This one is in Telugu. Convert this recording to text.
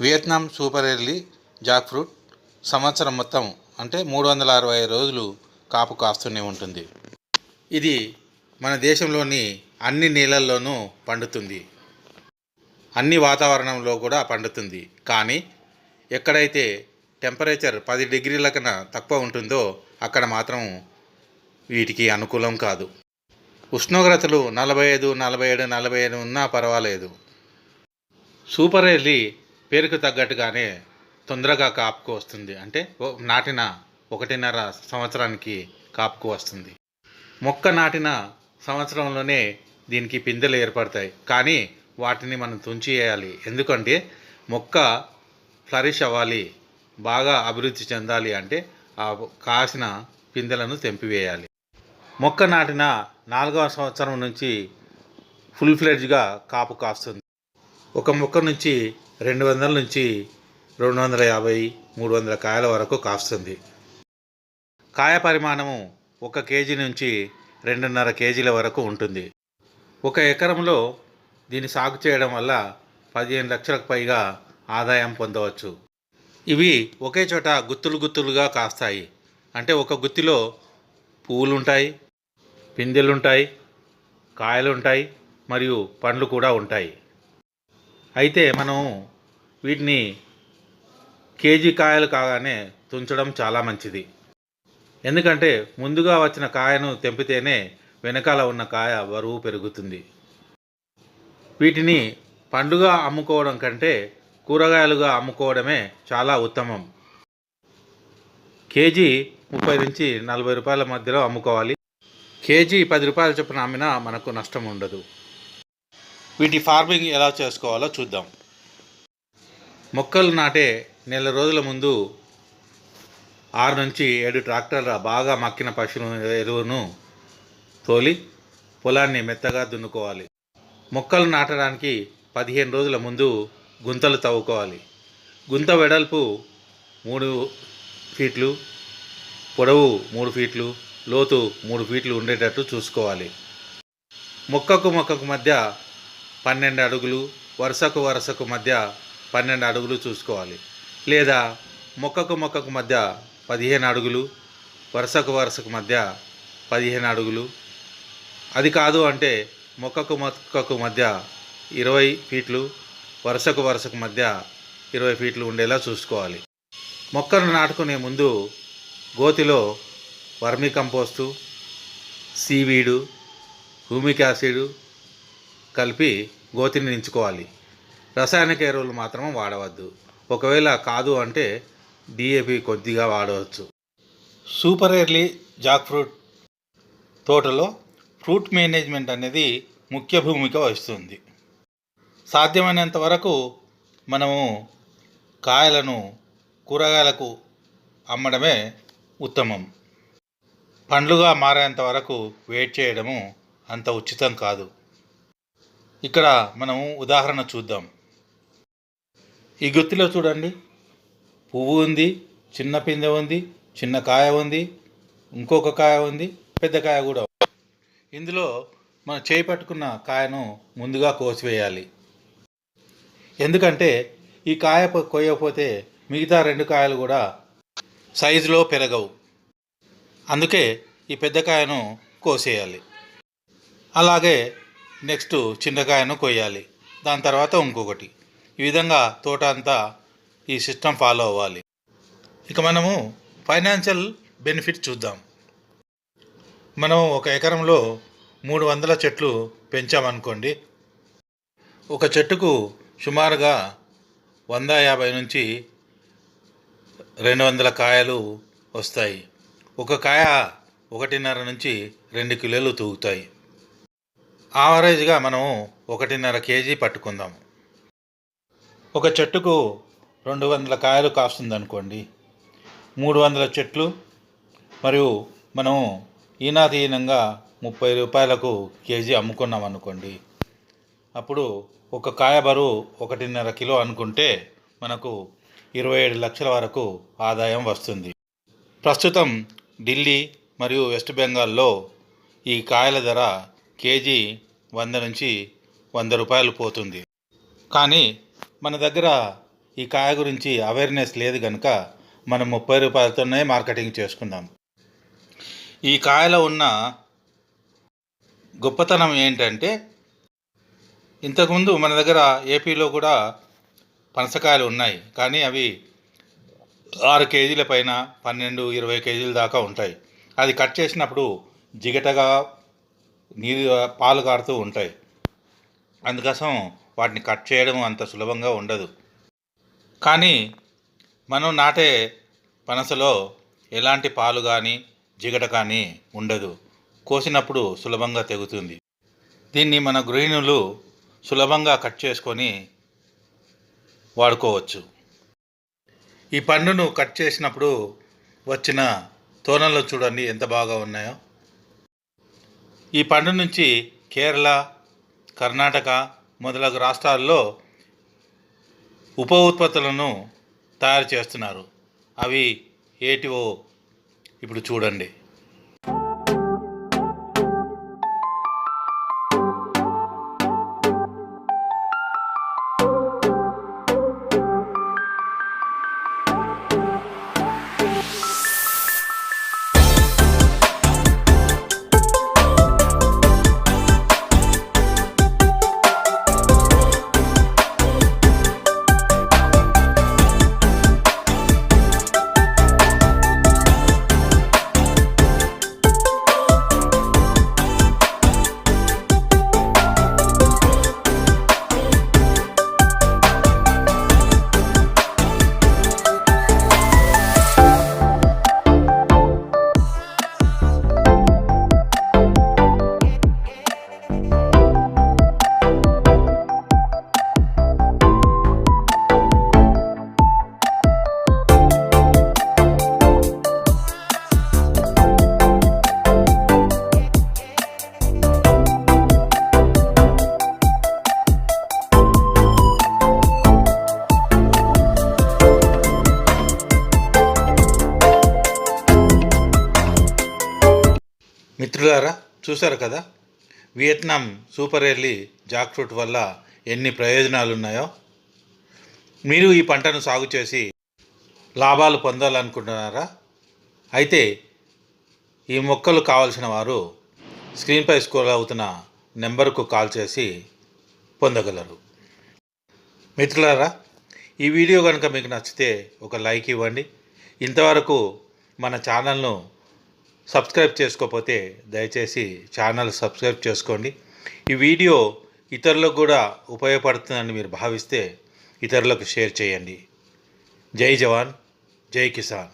Vietnam super early jackfruit సంవత్సరం మొత్తం అంటే మూడు వందల అరవై రోజులు కాపు కాస్తూనే ఉంటుంది. ఇది మన దేశంలోని అన్ని నీళ్ళల్లోనూ పండుతుంది. అన్ని వాతావరణంలో కూడా పండుతుంది. కానీ ఎక్కడైతే టెంపరేచర్ పది డిగ్రీల కన్నా తక్కువ ఉంటుందో అక్కడ మాత్రం వీటికి అనుకూలం కాదు. ఉష్ణోగ్రతలు నలభై ఐదు నలభై ఏడు నలభై ఐదు ఉన్నా పర్వాలేదు. సూపర్ ఎర్లీ పేరుకు తగ్గట్టుగానే తొందరగా కాపుకు వస్తుంది. అంటే నాటిన ఒకటిన్నర సంవత్సరానికి కాపుకు వస్తుంది. మొక్క నాటిన సంవత్సరంలోనే దీనికి పిందెలు ఏర్పడతాయి. కానీ వాటిని మనం తుంచివేయాలి ఎందుకంటే మొక్క ఫ్లరిష్ అవ్వాలి బాగా అభివృద్ధి చెందాలి అంటే ఆ కాసిన పిందెలను తెంపివేయాలి. మొక్క నాటిన నాలుగవ సంవత్సరం నుంచి ఫుల్ ఫ్లెడ్జ్గా కాపు కాస్తుంది. ఒక మొక్క నుంచి రెండు వందల నుంచి రెండు వందల యాభై మూడు వందల కాయల వరకు కాస్తుంది. కాయ పరిమాణము ఒక కేజీ నుంచి రెండున్నర కేజీల వరకు ఉంటుంది. ఒక ఎకరంలో దీన్ని సాగు చేయడం వల్ల పదిహేను లక్షలకు పైగా ఆదాయం పొందవచ్చు. ఇవి ఒకే చోట గుత్తులు గుత్తులుగా కాస్తాయి. అంటే ఒక గుత్తిలో పువ్వులు ఉంటాయి పిందెలుంటాయి కాయలుంటాయి మరియు పండ్లు కూడా ఉంటాయి. అయితే మనం వీటిని కేజీ కాయలు కాగానే తుంచడం చాలా మంచిది. ఎందుకంటే ముందుగా వచ్చిన కాయను తెంపితేనే వెనకాల ఉన్న కాయ బరువు పెరుగుతుంది. వీటిని పండుగ అమ్ముకోవడం కంటే కూరగాయలుగా అమ్ముకోవడమే చాలా ఉత్తమం. కేజీ ముప్పై నుంచి నలభై రూపాయల మధ్యలో అమ్ముకోవాలి. కేజీ పది రూపాయల చొప్పున అమ్మినా మనకు నష్టం ఉండదు. వీటి ఫార్మింగ్ ఎలా చేసుకోవాలో చూద్దాం. మొక్కలు నాటే నెల రోజుల ముందు ఆరు నుంచి ఏడు ట్రాక్టర్ల బాగా మక్కిన పశువుల ఎరువును తోలి పొలాన్ని మెత్తగా దున్నుకోవాలి. మొక్కలు నాటడానికి పదిహేను రోజుల ముందు గుంతలు తవ్వుకోవాలి. గుంత వెడల్పు మూడు ఫీట్లు పొడవు మూడు ఫీట్లు లోతు మూడు ఫీట్లు ఉండేటట్టు చూసుకోవాలి. మొక్కకు మొక్కకు మధ్య పన్నెండు అడుగులు వరుసకు వరుసకు మధ్య పన్నెండు అడుగులు చూసుకోవాలి. లేదా మొక్కకు మొక్కకు మధ్య పదిహేను అడుగులు వరుసకు వరుసకు మధ్య పదిహేను అడుగులు. అది కాదు అంటే మొక్కకు మొక్కకు మధ్య ఇరవై ఫీట్లు వరుసకు వరుసకు మధ్య ఇరవై ఫీట్లు ఉండేలా చూసుకోవాలి. మొక్కను నాటుకునే ముందు గోతిలో vermicompost seaweed humic acid కలిపి గోతిని నించుకోవాలి. రసాయనిక ఎరువులు మాత్రం వాడవద్దు. ఒకవేళ కాదు అంటే డిఏపి కొద్దిగా వాడవచ్చు. సూపర్ ఎర్లీ జాక్ ఫ్రూట్ తోటలో ఫ్రూట్ మేనేజ్మెంట్ అనేది ముఖ్య భూమిక వహిస్తుంది. సాధ్యమైనంత వరకు మనము కాయలను కూరగాయలకు అమ్మడమే ఉత్తమం. పండ్లుగా మారేంత వరకు వెయిట్ చేయడము అంత ఉచితం కాదు. ఇక్కడ మనము ఉదాహరణ చూద్దాం. ఈ గుత్తిలో చూడండి. పువ్వు ఉంది చిన్న పిందె ఉంది చిన్న కాయ ఉంది ఇంకొక కాయ ఉంది పెద్ద కాయ కూడా ఇందులో మనం చేయి పట్టుకున్న కాయను ముందుగా కోసివేయాలి. ఎందుకంటే ఈ కాయ ప- కొయ్యకపోతే మిగతా రెండు కాయలు కూడా సైజులో పెరగవు. అందుకే ఈ పెద్ద కాయను కోసేయాలి. అలాగే నెక్స్ట్ చిన్నకాయను కొయ్యాలి. దాని తర్వాత ఇంకొకటి. ఈ విధంగా తోట అంతా ఈ సిస్టమ్ ఫాలో అవ్వాలి. ఇక మనము ఫైనాన్షియల్ బెనిఫిట్ చూద్దాం. మనం ఒక ఎకరంలో మూడు వందల చెట్లు పెంచామనుకోండి. ఒక చెట్టుకు సుమారుగా వంద యాభై నుంచి రెండు వందల కాయలు వస్తాయి. ఒక కాయ ఒకటిన్నర నుంచి రెండు కిలోలు తూగుతాయి. ఆవరేజ్గా మనం ఒకటిన్నర కేజీ పట్టుకుందాం ఒక చెట్టుకు రెండు వందల కాయలు కాస్తుంది అనుకోండి మూడు వందల చెట్లు మరియు మనం ఈనాతీనంగా ముప్పై రూపాయలకు కేజీ అమ్ముకున్నాం అనుకోండి. అప్పుడు ఒక కాయ బరువు ఒకటిన్నర కిలో అనుకుంటే మనకు ఇరవై ఏడు లక్షల వరకు ఆదాయం వస్తుంది. ప్రస్తుతం ఢిల్లీ మరియు వెస్ట్ బెంగాల్లో ఈ కాయల ధర కేజీ వంద నుంచి వంద రూపాయలు పోతుంది. కానీ మన దగ్గర ఈ కాయ గురించి అవేర్నెస్ లేదు కనుక మనం ముప్పై రూపాయలతోనే మార్కెటింగ్ చేసుకుందాం. ఈ కాయలో ఉన్న గొప్పతనం ఏంటంటే ఇంతకుముందు మన దగ్గర ఏపీలో కూడా పనసకాయలు ఉన్నాయి. కానీ అవి ఆరు కేజీల పైన పన్నెండు ఇరవై కేజీల దాకా ఉంటాయి. అది కట్ చేసినప్పుడు జిగటగా నీరు పాలు కారుతూ ఉంటాయి. అందుకోసం వాటిని కట్ చేయడం అంత సులభంగా ఉండదు. కానీ మనం నాటే పనసలో ఎలాంటి పాలు కానీ జిగట కానీ ఉండదు. కోసినప్పుడు సులభంగా తెగుతుంది. దీన్ని మన గృహిణులు సులభంగా కట్ చేసుకొని వాడుకోవచ్చు. ఈ పండును కట్ చేసినప్పుడు వచ్చిన తోనలు చూడండి ఎంత బాగా ఉన్నాయో. ఈ పండు నుంచి కేరళ కర్ణాటక మొదలగు రాష్ట్రాల్లో ఉప ఉత్పత్తులను తయారు చేస్తున్నారు. అవి ఏటివో ఇప్పుడు చూడండి. మిత్రులారా చూశారు కదా? Vietnam super early jackfruit వల్ల ఎన్ని ప్రయోజనాలు ఉన్నాయో మీరు ఈ పంటను సాగు చేసి లాభాలు పొందాలనుకుంటున్నారా? అయితే ఈ మొక్కలు కావలసిన వారు స్క్రీన్పై స్కోర్ అవుతున్న నెంబర్కు కాల్ చేసి పొందగలరు. మిత్రులారా ఈ వీడియో కనుక మీకు నచ్చితే ఒక లైక్ ఇవ్వండి. ఇంతవరకు మన ఛానల్ను సబ్స్క్రైబ్ చేసుకోకపోతే దయచేసి ఛానల్ సబ్స్క్రైబ్ చేసుకోండి. ఈ వీడియో ఇతరులకు కూడా ఉపయోగపడుతుందని మీరు భావిస్తే ఇతరులకు షేర్ చేయండి. జై జవాన్ జై కిసాన్.